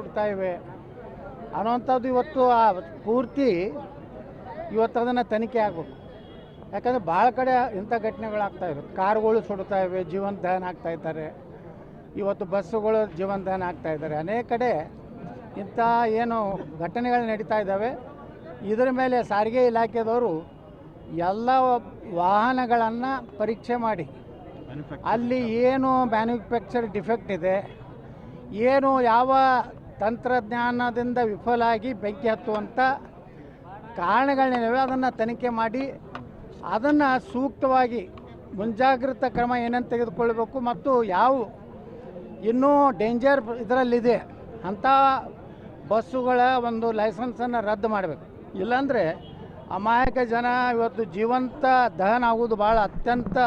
ಆಗ್ತಾ ಇವೆ. ಅನ್ನುವಂಥದ್ದು ಇವತ್ತು ಆ ಪೂರ್ತಿ ಇವತ್ತು ಅದನ್ನು ತನಿಖೆ ಆಗಬೇಕು. ಯಾಕಂದರೆ ಭಾಳ ಕಡೆ ಇಂಥ ಘಟನೆಗಳಾಗ್ತಾ ಇವೆ. ಕಾರುಗಳು ಸುಡ್ತಾ ಇವೆ, ಜೀವನ ದಹನ ಆಗ್ತಾ ಇದ್ದಾರೆ. ಇವತ್ತು ಬಸ್ಸುಗಳು ಜೀವನ ದಹನ ಆಗ್ತಾ ಇದ್ದಾರೆ. ಅನೇಕ ಕಡೆ ಇಂಥ ಏನು ಘಟನೆಗಳು ನಡೀತಾ ಇದ್ದಾವೆ. ಇದರ ಮೇಲೆ ಸಾರಿಗೆ ಇಲಾಖೆದವರು ಎಲ್ಲ ವಾಹನಗಳನ್ನು ಪರೀಕ್ಷೆ ಮಾಡಿ. ಅಲ್ಲಿ ಏನು ಮ್ಯಾನುಫ್ಯಾಕ್ಚರ್ ಡಿಫೆಕ್ಟ್ ಇದೆ, ಏನು ಯಾವ ತಂತ್ರಜ್ಞಾನದಿಂದ ವಿಫಲಾಗಿ ಬೆಂಕಿ ಹತ್ತುವಂಥ ಕಾರಣಗಳೇನಿವೆ ಅದನ್ನು ತನಿಖೆ ಮಾಡಿ ಅದನ್ನು ಸೂಕ್ತವಾಗಿ ಮುಂಜಾಗ್ರತಾ ಕ್ರಮ ಏನೇನು ತೆಗೆದುಕೊಳ್ಬೇಕು ಮತ್ತು ಯಾವ ಇನ್ನೂ ಡೇಂಜರ್ ಇದರಲ್ಲಿದೆ ಅಂಥ ಬಸ್ಸುಗಳ ಒಂದು ಲೈಸೆನ್ಸನ್ನು ರದ್ದು ಮಾಡಬೇಕು. ಇಲ್ಲಾಂದರೆ ಅಮಾಯಕ ಜನ ಇವತ್ತು ಜೀವಂತ ದಹನ ಆಗುವುದು ಭಾಳ ಅತ್ಯಂತ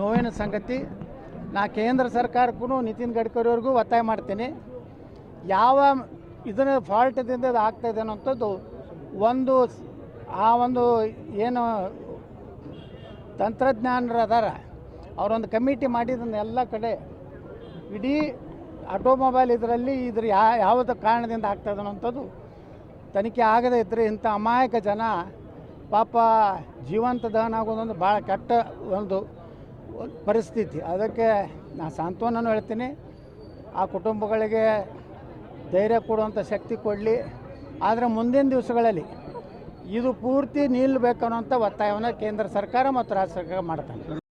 ನೋವಿನ ಸಂಗತಿ. ನಾ ಕೇಂದ್ರ ಸರ್ಕಾರಕ್ಕೂ ನಿತಿನ್ ಗಡ್ಕರಿ ಅವ್ರಿಗೂ ಒತ್ತಾಯ ಮಾಡ್ತೀನಿ. ಯಾವ ಇದನ್ನು ಫಾಲ್ಟ್ದಿಂದ ಇದು ಆಗ್ತಾ ಇದೆ ಅನ್ನೋಂಥದ್ದು ಒಂದು ಆ ಒಂದು ಏನು ತಂತ್ರಜ್ಞಾನರು ಅದಾರ ಅವರೊಂದು ಕಮಿಟಿ ಮಾಡಿದ್ದನ್ನು ಎಲ್ಲ ಕಡೆ ಇಡೀ ಆಟೋಮೊಬೈಲ್ ಇದರಲ್ಲಿ ಇದ್ರ ಯಾ, ಯಾವುದ ಕಾರಣದಿಂದ ಆಗ್ತದೆ ಅನ್ನೋಂಥದ್ದು ತನಿಖೆ ಆಗದೇ ಇದ್ದರೆ ಇಂಥ ಅಮಾಯಕ ಜನ ಪಾಪ ಜೀವಂತ ದಹನ ಆಗೋದೊಂದು ಭಾಳ ಕೆಟ್ಟ ಒಂದು ಪರಿಸ್ಥಿತಿ. ಅದಕ್ಕೆ ನಾನು ಸಾಂತ್ವನೂ ಹೇಳ್ತೀನಿ. ಆ ಕುಟುಂಬಗಳಿಗೆ ಧೈರ್ಯ ಕೊಡುವಂಥ ಶಕ್ತಿ ಕೊಡಲಿ. ಆದರೆ ಮುಂದಿನ ದಿವಸಗಳಲ್ಲಿ ಇದು ಪೂರ್ತಿ ನಿಲ್ಲಬೇಕನ್ನುವಂಥ ಒತ್ತಾಯವನ್ನು ಕೇಂದ್ರ ಸರ್ಕಾರ ಮತ್ತು ರಾಜ್ಯ ಸರ್ಕಾರ ಮಾಡ್ತಾರೆ